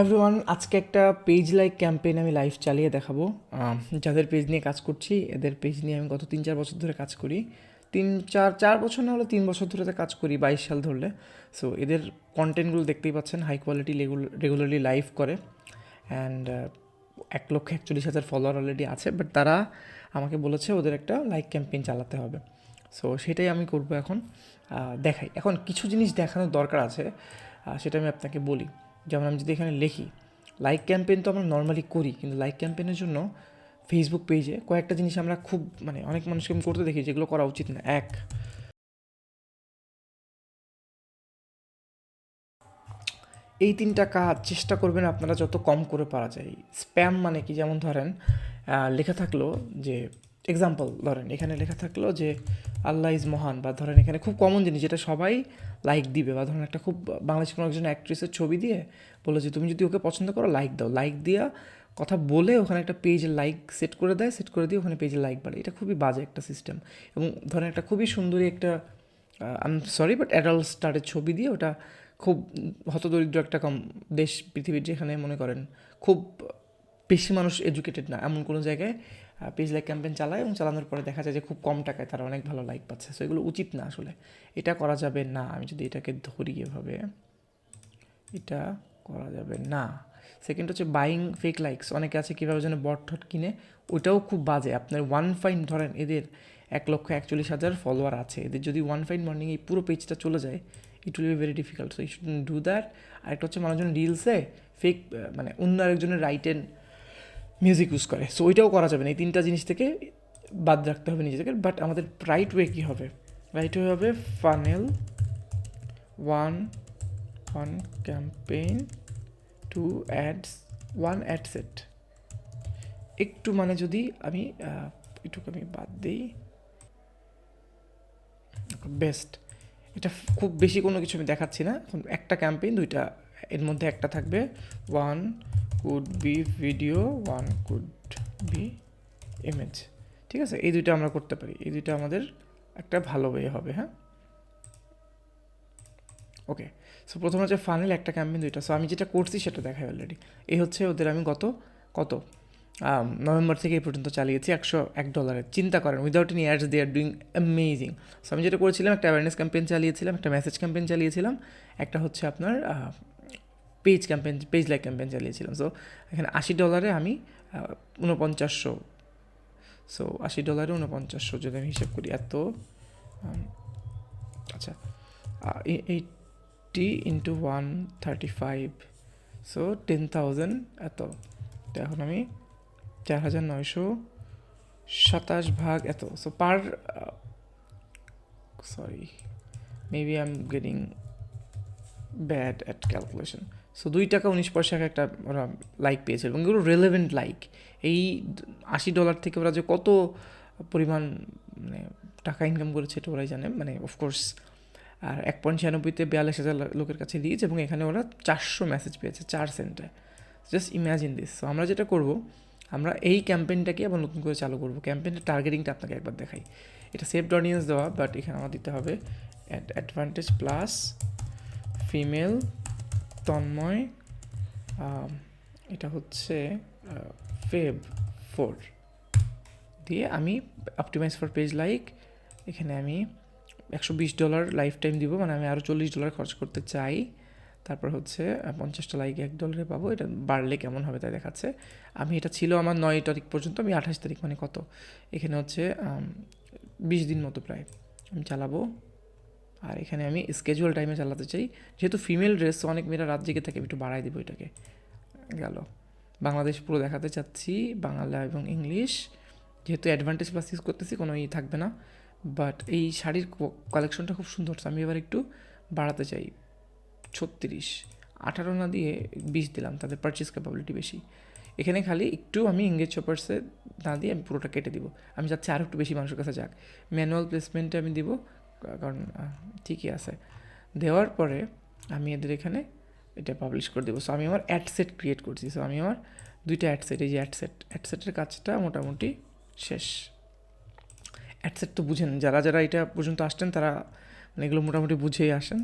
Everyone আজকে একটা page like campaign আমি লাইভ চালিয়ে দেখাবো। যাদের পেজ নিয়ে কাজ করছি, এদের পেজ নিয়ে আমি গত তিন চার বছর ধরে কাজ করি। তিন চার চার বছর না হলে তিন বছর ধরে কাজ করি, বাইশ সাল ধরলে। সো এদের কন্টেন্টগুলো দেখতেই পাচ্ছেন হাই কোয়ালিটি রেগুলারলি লাইভ করে। অ্যান্ড এক লক্ষ একচল্লিশ হাজার ফলোয়ার অলরেডি আছে বাট তারা আমাকে বলেছে ওদের একটা লাইক ক্যাম্পেইন চালাতে হবে। সো সেটাই আমি করব এখন। দেখাই। এখন কিছু জিনিস দেখানোর দরকার আছে সেটা আমি আপনাকে বলি। যেমন আমি যদি এখানে লিখি লাইক ক্যাম্পেইন তো আমরা নর্মালি করি, কিন্তু লাইক ক্যাম্পেইনের জন্য ফেসবুক পেজে কয়েকটা জিনিস আমরা খুব মানে অনেক মানুষকে আমি করতে দেখি যেগুলো করা উচিত না। এক, এই তিনটা কাজ চেষ্টা করবেন আপনারা যত কম করে পারা যায়। স্প্যাম মানে কি? যেমন ধরেন লেখা থাকল যে এক্সাম্পল ধরেন, এখানে লেখা থাকল যে, আল্লাহ ইজ মহান বা ধরেন এখানে খুব কমন জিনিস যেটা সবাই লাইক দিবে বা ধরুন একটা খুব বাংলাদেশের কোনো একজন অ্যাক্ট্রেসের ছবি দিয়ে বলে যে, তুমি যদি ওকে পছন্দ করো লাইক দাও। লাইক দিয়া কথা বলে ওখানে একটা পেজে লাইক সেট করে দেয় সেট করে দিয়ে ওখানে পেজে লাইক বাড়ে। এটা খুবই বাজে একটা সিস্টেম এবং ধরেন একটা খুবই সুন্দরী একটা আম সরি বাট অ্যাডাল্ট স্টারের ছবি দিয়ে ওটা খুব হতদরিদ্র একটা কম দেশ, পৃথিবীর যেখানে মনে করেন খুব বেশি মানুষ এডুকেটেড না, এমন কোনো জায়গায় পেজ লাইক ক্যাম্পেন চালায় এবং চালানোর পরে দেখা যায় যে খুব কম টাকায় তারা অনেক ভালো লাইক পাচ্ছে। সো এগুলো উচিত না আসলে। এটা করা যাবে না। আমি যদি এটাকে ধরি এভাবে, এটা করা যাবে না। সেকেন্ড হচ্ছে বাইং ফেক লাইকস অনেকে আছে কীভাবে যেন বট ঠট কিনে, ওটাও খুব বাজে। আপনার ওয়ান ফাইন ধরেন এদের এক লক্ষ একচল্লিশ হাজার ফলোয়ার আছে। এদের যদি ওয়ান ফাইন মর্নিং এই পুরো পেজটা চলে যায় it will be very difficult so you should do that আরেকটা হচ্ছে মানুষজন রিলসে ফেক মানে অন্য আরেকজনের রাইট এন্ড মিউজিক ইউজ করে। সো ওইটাও করা যাবে না। এই তিনটা জিনিস থেকে বাদ রাখতে হবে নিজেদেরকে বাট আমাদের রাইট ওয়ে কী হবে? রাইট ওয়ে হবে funnel one one campaign two ads one ad set একটু মানে যদি আমি একটুকে আমি বাদ দিই। বেস্ট এটা খুব বেশি কোনো কিছু আমি দেখাচ্ছি না। একটা ক্যাম্পেইন দুইটা, এর মধ্যে একটা থাকবে। One could be video one could be image ঠিক আছে? এই দুইটা আমরা করতে পারি। এই দুইটা আমাদের একটা ভালো ওয়ে হবে হ্যাঁ? ওকে সো প্রথম হচ্ছে ফানেল একটা ক্যাম্পেন দুইটা। সো আমি যেটা করছি সেটা দেখাই অলরেডি এই হচ্ছে ওদের আমি গত, কত? নভেম্বর থেকে এই পর্যন্ত চালিয়েছি, একশো এক ডলারের। চিন্তা করেন without any ads they are doing amazing so আমি যেটা করেছিলাম, একটা অ্যাওয়ারনেস ক্যাম্পেন চালিয়েছিলাম, একটা মেসেজ ক্যাম্পেন চালিয়েছিলাম। একটা হচ্ছে আপনার page campaign page like campaign চালিয়েছিলাম। So এখানে আশি ডলারে আমি আহ, ঊনপঞ্চাশশো। সো আশি ডলারে ঊনপঞ্চাশশো যদি আমি হিসাব করি এত আচ্ছা eighty into one thirty five so ten thousand এত। এখন আমি চার হাজার নয়শো সাতাশ ভাগ এত। So per sorry maybe I am getting bad at calculation so দুই টাকা উনিশ পয়সাকে একটা ওরা লাইক পেয়েছিল এবং এগুলো রেলেভেন্ট লাইক এই আশি ডলার থেকে ওরা যে কত পরিমাণ মানে টাকা ইনকাম করেছে এটা ওরাই জানে। মানে অফকোর্স আর এক পয়েন্ট ছিয়ানব্বইতে বিয়াল্লিশ হাজার লোকের কাছে দিয়েছে এবং এখানে ওরা চারশো মেসেজ পেয়েছে চার সেন্টে জাস্ট ইম্যাজিন দিস সো আমরা যেটা করব, আমরা এই ক্যাম্পেইনটাকে আবার নতুন করে চালু করব। ক্যাম্পেইনের টার্গেটিংটা আপনাকে একবার দেখাই। এটা সেফড অডিয়েন্স দেওয়া বাট এখানে আমার দিতে হবে অ্যাডভান্টেজ প্লাস ফিমেল তন্ময় এটা হচ্ছে ফেব ফোর দিয়ে আমি অপটিমাইজ ফর পেজ লাইক এখানে আমি একশো বিশ ডলার লাইফ টাইম দিব মানে আমি আরও চল্লিশ ডলার খরচ করতে চাই। তারপর হচ্ছে পঞ্চাশটা লাইক এক ডলারে পাবো, এটা বাড়লে কেমন হবে তাই দেখাচ্ছে। আমি এটা ছিল আমার নয় তারিখ পর্যন্ত, আমি আঠাশ তারিখ মানে কত? এখানে হচ্ছে বিশ দিন মতো প্রায় আমি চালাবো। আর এখানে আমি স্কেজুয়াল টাইমে চালাতে চাই। যেহেতু ফিমেল ড্রেস অনেক মেয়েরা রাত জেগে থাকে একটু বাড়াই দেবো এটাকে। গেল। বাংলাদেশ পুরো দেখাতে চাচ্ছি, বাংলা এবং ইংলিশ যেহেতু অ্যাডভান্টেজ প্লাস ইউজ করতেছি কোনো ই থাকবে না। বাট এই শাড়ির কালেকশনটা খুব সুন্দর। আমি এবার একটু বাড়াতে চাই। ছত্রিশ। আঠারো না দিয়ে বিশ দিলাম, তাদের পারচেস ক্যাপাবিলিটি বেশি। এখানে খালি একটু আমি ইংরেজ চপার্সে না দিয়ে আমি পুরোটা কেটে দিব। আমি চাচ্ছি আরও একটু বেশি মানুষের কাছে যাক। ম্যানুয়াল প্লেসমেন্টে আমি দিব। কারণ ঠিকই আছে। দেওয়ার পরে আমি এদের এখানে এটা পাবলিশ করে দেবো। সো আমি আমার অ্যাড সেট ক্রিয়েট করছি। সো আমি আমার দুইটা অ্যাড সেট এই যে অ্যাড সেট অ্যাড সেটের কাজটা মোটামুটি শেষ। অ্যাড সেট তো বুঝেন, যারা যারা এটা পর্যন্ত আসছেন, তারা মানে এগুলো মোটামুটি বুঝেই আসেন।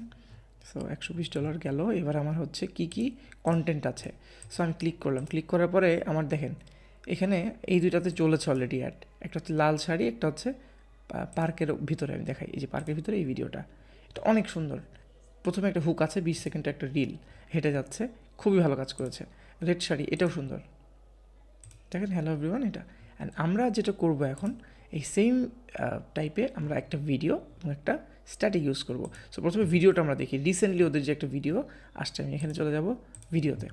সো একশো বিশ ডলার গেল। এবার আমার হচ্ছে কি কি কন্টেন্ট আছে। সো আমি ক্লিক করলাম। ক্লিক করার পরে আমার দেখেন, এখানে এই দুইটাতে চলেছে অলরেডি অ্যাড একটা হচ্ছে লাল শাড়ি, একটা হচ্ছে পার্কের ভিতরে, আমি দেখাই, এই যে পার্কের ভিতরে এই ভিডিওটা, এটা অনেক সুন্দর। প্রথমে একটা হুক আছে, বিশ সেকেন্ডে একটা রিল হেঁটে যাচ্ছে, খুবই ভালো কাজ করেছে। রেড শাড়ি, এটাও সুন্দর। দেখেন হ্যালো এভরিওয়ান এটা। অ্যান্ড আমরা যেটা করব এখন, এই সেম টাইপে আমরা একটা ভিডিও এবং একটা স্ট্যাটিক ইউজ করব। সো প্রথমে ভিডিওটা আমরা দেখি। রিসেন্টলি ওদের যে একটা ভিডিও আসছে, আমি এখানে চলে যাব ভিডিওতে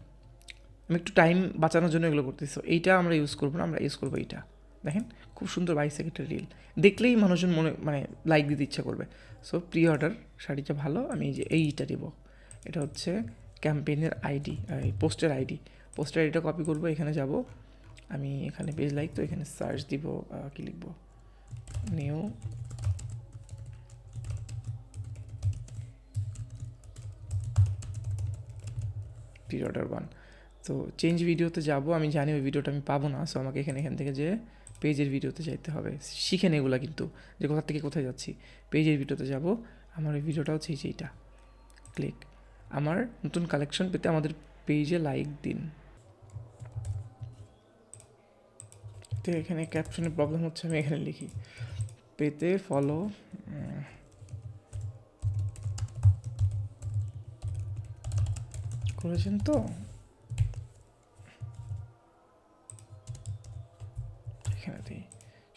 আমি একটু টাইম বাঁচানোর জন্য এগুলো করতেছি। এইটা আমরা ইউজ করব না, আমরা ইউজ করব এইটা। দেখেন, খুব সুন্দর বাইশ সেকেন্ডের রিল দেখলেই মানুষজন মনে মানে লাইক দিতে ইচ্ছা করবে। সো প্রি অর্ডার শাড়িটা ভালো, আমি এই যে এইটা দিব। এটা হচ্ছে ক্যাম্পেইনের আইডি পোস্টের আইডি পোস্টের আইডিটা কপি করব, এখানে যাব। আমি এখানে পেজ লাইক তো এখানে সার্চ দিব কি লিখব? নিউ প্রি অর্ডার ওয়ান তো চেঞ্জ ভিডিওতে যাব, আমি জানি ওই ভিডিওটা আমি পাবো না সো আমাকে এখানে, এখান থেকে যে পেজের ভিডিওতে যাইতে হবে। শিখে এগুলো কিন্তু, যে কোথা থেকে কোথায় যাচ্ছি। পেজের ভিডিওতে যাব, আমার ওই ভিডিওটা হচ্ছে এই যে এইটা ক্লিক আমার নতুন কালেকশন পেতে আমাদের পেজে লাইক দিন। তো এখানে ক্যাপশনের প্রবলেম হচ্ছে, আমি এখানে লিখি। পেতে ফলো করেছেন তো?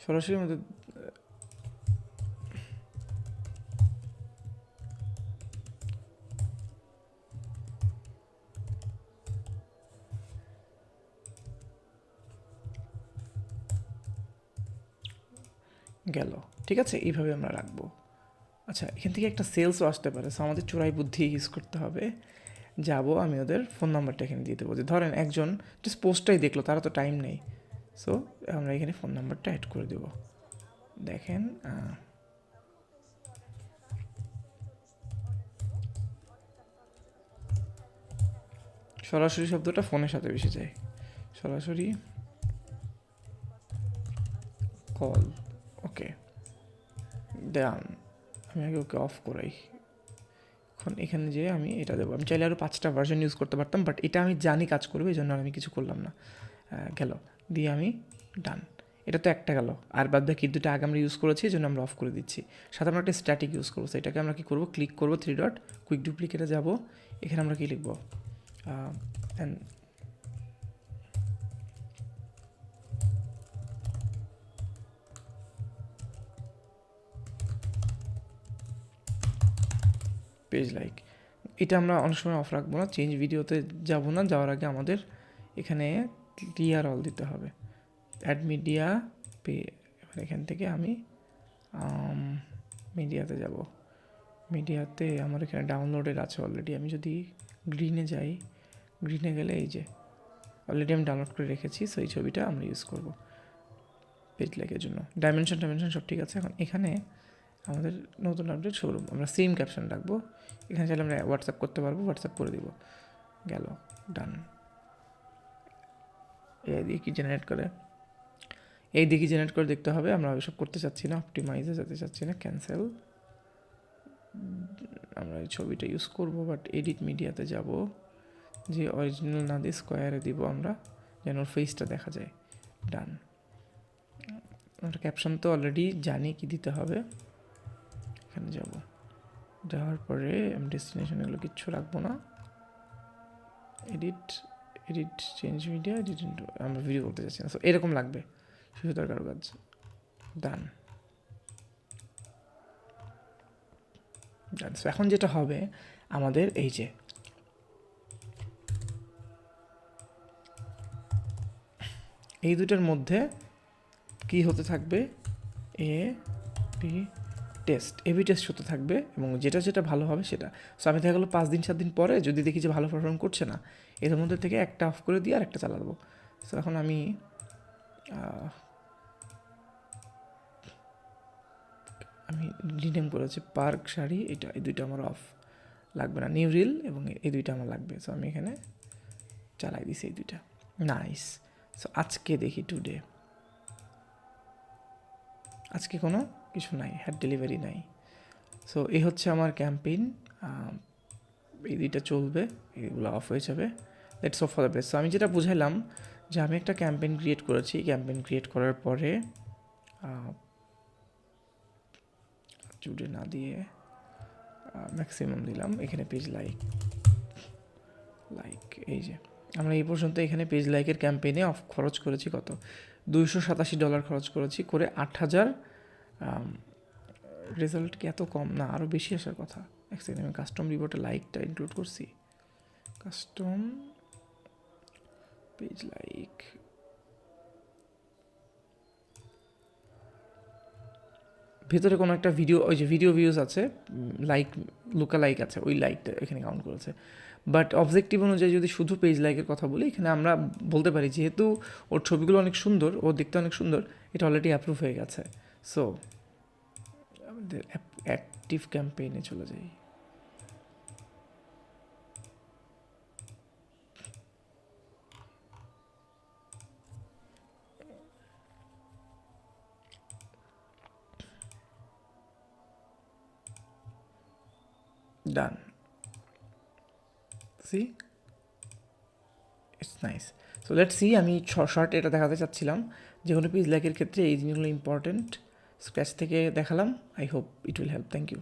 সরাসরি আমাদের, গেল। ঠিক আছে, এইভাবে আমরা রাখব। আচ্ছা এখান থেকে একটা সেলসও আসতে পারে। সো আমাদের চোরাই বুদ্ধি ইউজ করতে হবে। যাব আমি ওদের ফোন নাম্বারটা এখানে দিয়ে দেবো। যে ধরেন একজন জাস্ট পোস্টটাই দেখল, তারা তো টাইম নেই। সো আমরা এখানে ফোন নাম্বারটা অ্যাড করে দেবো। দেখেন সরাসরি শব্দটা ফোনের সাথে বেশি যায়। সরাসরি কল ওকে ডান আমি আগে ওকে অফ করাই। এখন এখানে যে আমি এটা দেবো। আমি চাইলে আরও পাঁচটা ভার্সন ইউজ করতে পারতাম বাট এটা আমি জানি কাজ করবে এই জন্য আমি কিছু করলাম না। গেল। দিয়ে আমি ডান। এটা তো একটা গেল। আর বাদ বাকি দুটো আগে আমরা ইউজ করেছি, এই জন্য আমরা অফ করে দিচ্ছি। সাথে আমরা একটা স্ট্যাটিক ইউজ করব। সেটাকে আমরা কী করব? ক্লিক করব থ্রি ডট কুইক ডুপ্লিকেটে যাব। এখানে আমরা কী লিখব? অ্যান্ড পেজ লাইক এটা আমরা অনেক সময় অফ রাখব না চেঞ্জ ভিডিওতে যাব না। যাওয়ার আগে আমাদের এখানে ক্লিয়ার অল দিতে হবে। অ্যাড মিডিয়া পে, এবার এখান থেকে আমি মিডিয়াতে যাব। মিডিয়াতে আমার এখানে ডাউনলোডের আছে অলরেডি আমি যদি গ্রিনে যাই, গ্রিনে গেলে এই যে অলরেডি আমি ডাউনলোড করে রেখেছি সেই ছবিটা আমরা ইউজ করব পেজ লাইকের জন্য। ডাইমেনশন ডাইমেনশন সব ঠিক আছে। এখন এখানে আমাদের নতুন আপডেট শোরুম আমরা সেম ক্যাপশন রাখব। এখানে চাইলে আমরা হোয়াটসঅ্যাপ করতে পারব হোয়াটসঅ্যাপ করে দিব। গেল ডান এই দিয়ে কি জেনারেট করে? এই দিকে জেনারেট করে দেখতে হবে, আমরা ওইসব করতে চাচ্ছি না অপটিমাইজে যেতে চাচ্ছি না ক্যান্সেল আমরা এই ছবিটা ইউজ করব বাট এডিট মিডিয়াতে যাব, যে অরিজিনাল না দিয়ে স্কোয়ারে দিব আমরা, যেন ওর ফেসটা দেখা যায় ডান আমরা ক্যাপশন তো অলরেডি জানি কি দিতে হবে, এখানে যাব। যাওয়ার পরে আমি ডেস্টিনেশন এগুলো কিচ্ছু রাখব না। Edit edit change media edit আমরা ভিডিও করতে চাচ্ছি না সো এরকম লাগবে। শুধু দরকার কাজ ডান ডান এখন যেটা হবে, আমাদের এই যে এই দুটার মধ্যে কি হতে থাকবে? A B test AB test হতে থাকবে এবং যেটা যেটা ভালো হবে সেটা। সো আমি দেখা গেলো পাঁচ দিন, সাত দিন পরে যদি দেখি যে ভালো পারফর্ম করছে না এদের মধ্যে থেকে একটা অফ করে দিয়ে আর একটা চালা দেবো সো এখন আমি আমি রিনেম করেছি পার্ক শাড়ি, এটা এই দুইটা আমার অফ লাগবে না নিউ রিল এবং এই দুইটা আমার লাগবে। সো আমি এখানে চালাই দিছি এই দুইটা। নাইস সো আজকে দেখি টুডে আজকে কোনো কিছু নাই হ্যাড ডেলিভারি নাই। সো এই হচ্ছে আমার ক্যাম্পেইন এই দুইটা চলবে, এগুলো অফ হয়ে যাবে। Let's off for the best so আমি যেটা বুঝাইলাম যে আমি একটা ক্যাম্পেইন ক্রিয়েট করেছি। ক্যাম্পেইন ক্রিয়েট করার পরে জুড়ে না দিয়ে ম্যাক্সিমাম দিলাম। এখানে পেজ লাইক লাইক এই যে। আমরা এই পর্যন্ত এখানে পেজ লাইকের ক্যাম্পেইনে অফ খরচ করেছি কত? দুইশো সাতাশি ডলার খরচ করেছি করে আট হাজার রেজাল্ট কি এত কম? না আরও বেশি আসার কথা। এক সেকেন্ড আমি কাস্টম রিপোর্টে লাইকটা ইনক্লুড করছি। কাস্টম পেজ লাইক ভেতরে কোনো একটা ভিডিও ওই যে ভিডিও ভিউজ আছে লাইক লুকা লাইক আছে, ওই লাইকটা এখানে কাউন্ট করেছে। বাট অবজেক্টিভ অনুযায়ী যদি শুধু পেজ লাইকের কথা বলি, এখানে আমরা বলতে পারি যেহেতু ওর ছবিগুলো অনেক সুন্দর, ও দেখতে অনেক সুন্দর, এটা অলরেডি অ্যাপ্রুভ হয়ে গেছে। সো আমাদের অ্যাক্টিভ ক্যাম্পেইনে চলে যাই। Done see it's nice so let see আমি শর্ট এটা দেখাতে চাচ্ছিলাম। যে কোনো পিস লাইকের ক্ষেত্রে এই জিনিসগুলো ইম্পর্টেন্ট স্ক্র্যাচ থেকে দেখালাম. I hope it will help thank you